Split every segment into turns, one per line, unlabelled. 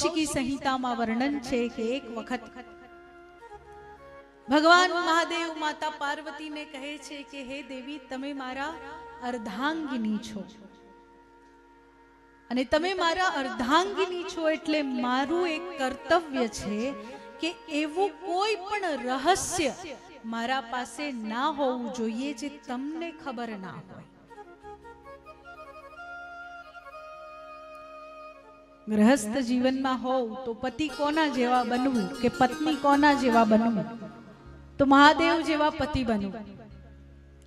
કૌશિકી સંહિતામાં વર્ણન છે કે એક વખત ભગવાન મહાદેવ માતા પાર્વતીને કહે છે કે હે દેવી તમે મારા અર્ધાંગિની છો. અને તમે મારા અર્ધાંગિની છો એટલે મારું એક કર્તવ્ય છે કે એવું કોઈ પણ રહસ્ય મારા પાસે ના હોવું જોઈએ જે તમને ખબર ના હોય. ગ્રહસ્થ જીવનમાં હોવ તો પતિ કોના જેવા બનવું કે પત્ની કોના જેવા બનવું? તો મહાદેવ જેવા પતિ બનવું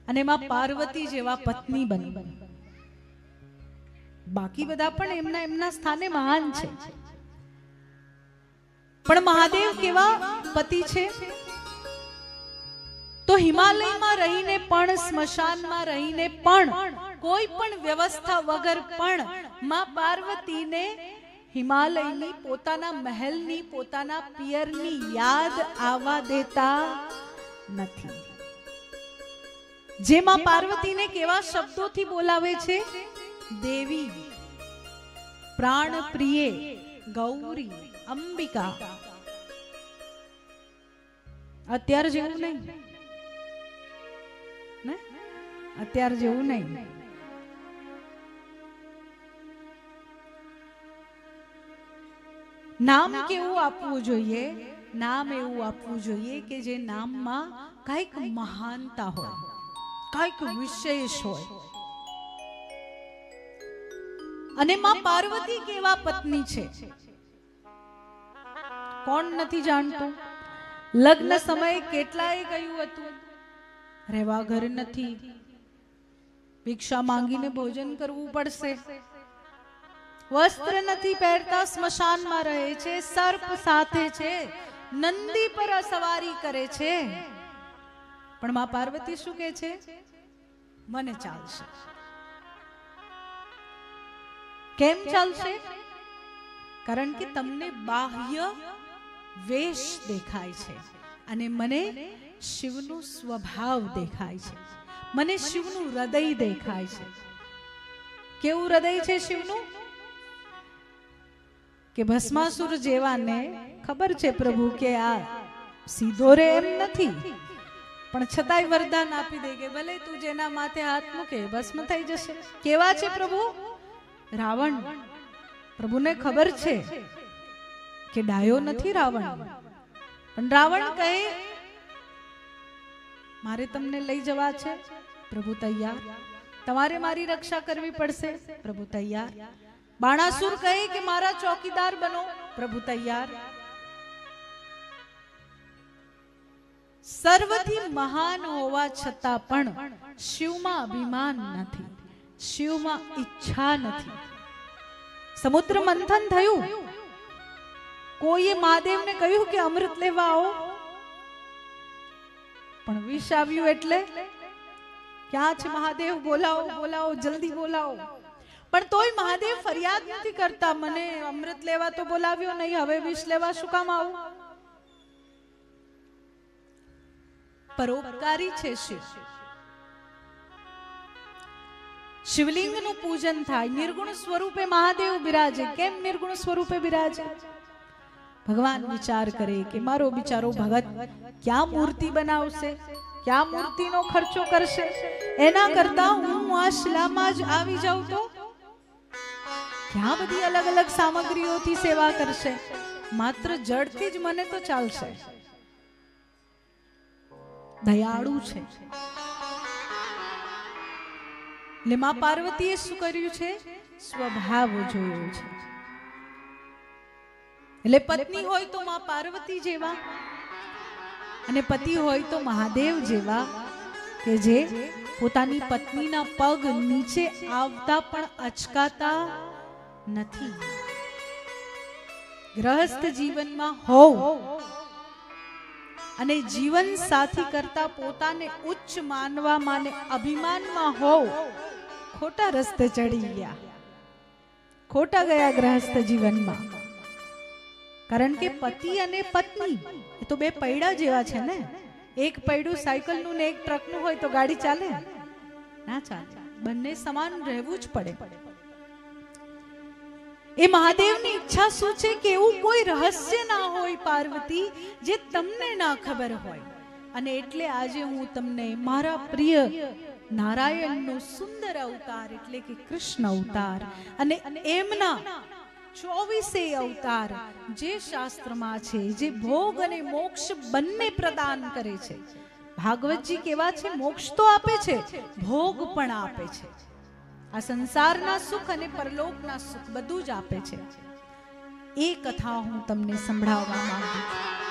અને એમાં પાર્વતી જેવા પત્ની બનવું. બાકી બધા પણ એમના એમના સ્થાને મહાન છે. પણ મહાદેવ કેવા પતિ છે? તો હિમાલયમાં રહીને પણ, સ્મશાનમાં રહીને પણ, કોઈ પણ વ્યવસ્થા વગર પણ માં પાર્વતીને હિમાલયની પોતાના મહેલની પોતાના પિયરની યાદ આવવા દેતા નથી. જેમાં પાર્વતીને કેવા શબ્દોથી બોલાવે છે? દેવી પ્રાણ પ્રિય ગૌરી અંબિકા. અત્યાર જેવું નહીં. અત્યાર જેવું નહીં. નામ કેવું આપવું જોઈએ? નામ એવું આપવું જોઈએ કે જે નામમાં કંઈક મહાનતા હોય, કંઈક વિશેષ હોય. અને માં પાર્વતી કેવા પત્ની છે? કોણ નથી જાણતું? લગ્ન સમયે કેટલાએ કહ્યું હતું? રહેવા ઘર નથી. ભિક્ષા માંગીને ભોજન કરવું પડશે. વસ્ત્ર નથી પહેરતા, સ્મશાનમાં રહે છે, સર્પ સાથે છે, નંદી પર સવારી કરે છે. પણ માં પાર્વતી શું કે છે? મને ચાલશે. કેમ ચાલશે? કારણ કે તમને બાહ્ય વેશ દેખાય છે અને મને શિવનું સ્વભાવ દેખાય છે. મને શિવનું હૃદય દેખાય છે. કેવું હૃદય છે શિવનું? કે ભસ્માસુર જેવાને ખબર છે પ્રભુ કે આ સીધો રે એમ નથી. પણ છતાંય વરદાન આપી દે કે ભલે તું જેના માથે હાથ મૂકે ભસ્મ થઈ જશે. કેવા છે પ્રભુ? રાવણ. પ્રભુને ખબર છે કે ડાયો નથી રાવણ. પણ રાવણ કહે મારે તમને લઈ જવા છે. પ્રભુ તૈયાર. તમારે મારી રક્ષા કરવી પડશે. પ્રભુ તૈયાર. બાણાસુર કહે કે મારા ચોકીદાર બનો પ્રભુ તૈયાર સર્વથી મહાન હોવા છતાં પણ શિવમાં અભિમાન નથી શિવમાં ઈચ્છા નથી સમુદ્ર મંથન થયું કોઈએ મહાદેવને કહ્યું કે અમૃત લેવા આવો પણ વિષ આવ્યું એટલે, ક્યાં છે મહાદેવ? બોલાવો બોલાવો, જલ્દી બોલાવો. પણ તોય મહાદેવ ફરિયાદ નથી કરતા, મને અમૃત લેવા તો બોલાવ્યો નહીં, હવે વિષ લેવા શું કામ આવું? પરોપકારી છે શિવ. શિવલિંગનું પૂજન થાય, નિર્ગુણ સ્વરૂપે મહાદેવ બિરાજે. કેમ નિર્ગુણ સ્વરૂપે બિરાજે? ભગવાન વિચાર કરે કે મારો બિચારો ભગત ક્યાં મૂર્તિ બનાવશે, ક્યાં મૂર્તિનો ખર્ચો કરશે? એના કરતા હું આ શિલામાં જ આવી જાઉં તો ક્યાં બધી અલગ અલગ સામગ્રીઓથી સેવા કરશે? માત્ર જળથી જ મને તો ચાલશે. દયાળુ છે. ને માં પાર્વતીએ શું કર્યું છે? સ્વભાવ જોયો છે. એટલે પત્ની હોય તો માં પાર્વતી જેવા અને પતિ હોય તો મહાદેવ જેવા કે જે પોતાની પત્નીના પગ નીચે આવતા પણ અચકાતા નથી. ગ્રહસ્થ જીવનમાં હોવ. અને જીવન સાથી કરતા પોતાને ઉચ્ચ માનવામાં અને અભિમાનમાં હોવ. ખોટા રસ્તે ચડી ગયા. ખોટા ગયા ગ્રહસ્થ જીવનમાં. કારણ કે પતિ અને પત્ની એ તો બે પૈડા જેવા છે ને. એક પૈડું સાયકલનું ને એક ટ્રકનું હોય તો ગાડી ચાલે. ના ચાલે. બંને સમાન રહેવું જ પડે. એ મહાદેવની ઈચ્છા શું છે કે એવું કોઈ રહસ્ય ના હોય, પાર્વતી, જે તમને ના ખબર હોય? અને એટલે આજે હું તમને મારા પ્રિય નારાયણનો સુંદર અવતાર, એટલે કે કૃષ્ણ અવતાર, અને એમના ચોવીસે અવતાર જે શાસ્ત્રમાં છે, જે ભોગ અને મોક્ષ બંને પ્રદાન કરે છે. ભાગવતજી કેવા છે? મોક્ષ તો આપે છે, ભોગ પણ આપે છે. આ સંસારના સુખ અને પરલોકના સુખ બધું જ આપે છે. એ કથા હું તમને સંભળાવવા માંગુ છું.